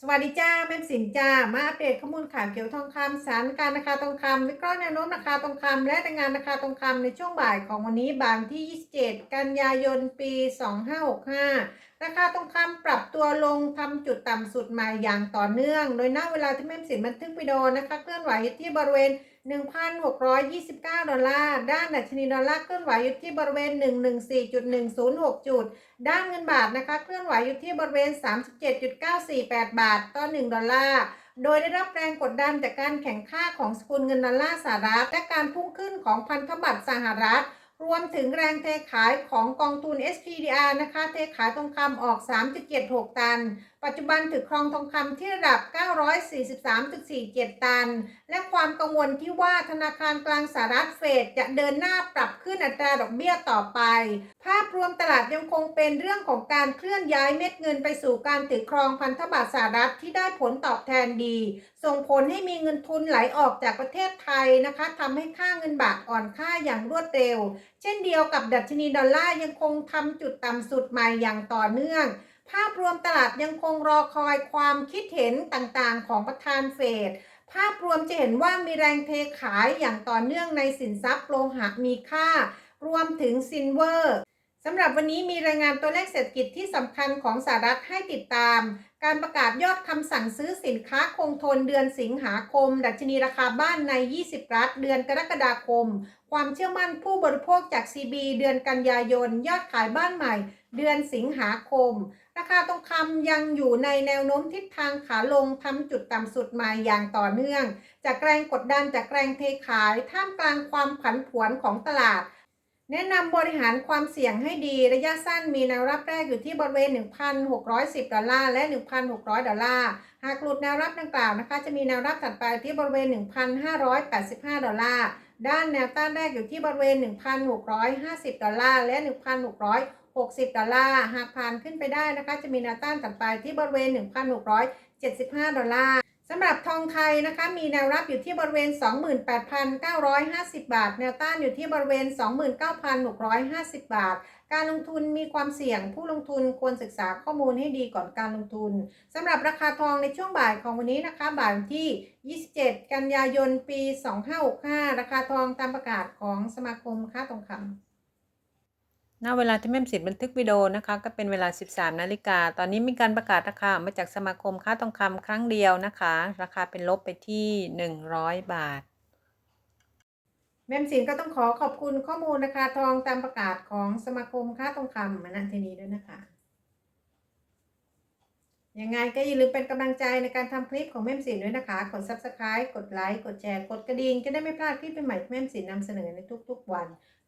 สวัสดีจ้าแม่สินจ้ามาอัปเดตข้อมูลข่าวเกี่ยวทองคำสถานการณ์ราคาทองคำวิเคราะห์แนวโน้มราคาทองคำและรายงานราคาทองคำในช่วงบ่ายของวันนี้บ่ายที่ 27 กันยายนปี 2565 ราคาทองคำปรับตัวลงทำจุดต่ำสุดใหม่อย่างต่อเนื่อง โดยณเวลาที่แม่สินบันทึกวิดีโอนะคะเคลื่อนไหวที่บริเวณ 1,629 ดอลลาร์ ด้านดัชนีดอลลาร์เคลื่อนไหวอยู่ที่บริเวณ 114.106 จุด ด้านเงินบาทนะคะ เคลื่อนไหวอยู่ที่บริเวณ 37.948 บาท ต่อ 1 ดอลลาร์ โดยได้รับแรงกดดันจากการแข่งค่าของสกุลเงินดอลลาร์สหรัฐ และการพุ่งขึ้นของพันธบัตรสหรัฐ รวมถึงแรงเทขายของกองทุน SPDR นะคะ เทขายทองคำออก 3.76 ตัน ปัจจุบันถือครองทองคำที่ระดับ 943.47 ตัน และความกังวลที่ว่าธนาคารกลางสหรัฐเฟดจะเดินหน้าปรับขึ้นอัตราดอกเบี้ยต่อไป ภาพรวมตลาดยังคงเป็นเรื่องของการเคลื่อนย้ายเม็ดเงินไปสู่การถือครองพันธบัตรสหรัฐที่ได้ผลตอบแทนดี ส่งผลให้มีเงินทุนไหลออกจากประเทศไทยนะคะทำให้ค่าเงินบาทอ่อนค่าอย่างรวดเร็ว เช่นเดียวกับดัชนีดอลลาร์ยังคงทำจุดต่ำสุดใหม่อย่างต่อเนื่อง ภาพรวมตลาดยังคงรอคอยความคิดเห็นต่างๆ ของประธานเฟดภาพรวมจะเห็นว่ามีแรงเทขายอย่างต่อเนื่องในสินทรัพย์โลหะมีค่า รวมถึงซินเวอร์ สำหรับวันนี้มีรายงานตัวเลขเศรษฐกิจที่สำคัญของสหรัฐให้ติดตาม การประกาศยอดคำสั่งซื้อสินค้าคงทนเดือนสิงหาคม ดัชนีราคาบ้านใน 20 รัฐ เดือนกรกฎาคม ความเชื่อมั่นผู้บริโภคจาก CB เดือนกันยายน ยอดขายบ้านใหม่ เดือนสิงหาคม ราคาทองคำยังอยู่ในแนวโน้มทิศทางขาลงทำจุดต่ำสุดม่อย่างต่อเนื่อง จากแรงกดดันจากแรงเทขายท่ามกลางความผันผวนของตลาด แนะนำบริหารความเสี่ยงให้ดีระยะสั้นมีแนวรับแรกอยู่ที่บริเวณ 1,610 ดอลลาร์และ 1,600 ดอลลาร์ หากหลุดแนวรับดังกล่าวนะคะ จะมีแนวรับถัดไปที่บริเวณ 1,585 ดอลลาร์ ด้านแนวต้านแรกอยู่ที่บริเวณ 1,650 ดอลลาร์และ 1,660 ดอลลาร์ หากผ่านขึ้นไปได้นะคะ จะมีแนวต้านถัดไปที่บริเวณ 1,675 ดอลลาร์ สำหรับทองไทยนะคะมีแนวรับอยู่ที่บริเวณ 28,950 บาท แนวต้านอยู่ที่บริเวณ 29,650 บาท การลงทุนมีความเสี่ยงผู้ลงทุนควรศึกษาข้อมูลให้ดีก่อนการลงทุนสำหรับราคาทองในช่วงบ่ายของวันนี้นะคะบ่ายวันที่ 27 กันยายนปี 2565 ราคาทองตามประกาศของสมาคมค้าทองคำ ณเวลาที่แม่มสิทธิ์บันทึกวิดีโอนะคะก็เป็นเวลา 13 นาฬิกา ตอนนี้มีการประกาศราคามาจากสมาคมค้าทองคำครั้งเดียวนะคะ ราคาเป็นลบไปที่ 100 บาท แม่มสินก็ต้องขอขอบคุณข้อมูลราคาทองตามประกาศของสมาคมค้าทองคำมาณที่นี้ด้วยนะคะยังไงก็อย่าลืมเป็นกำลังใจในการทำคลิปของแม่มสินด้วยนะคะ กด subscribe กดไลค์ กดแชร์ กดกระดิ่งจะได้ไม่พลาดคลิปใหม่ๆแม่มสินนำเสนอในทุกๆวัน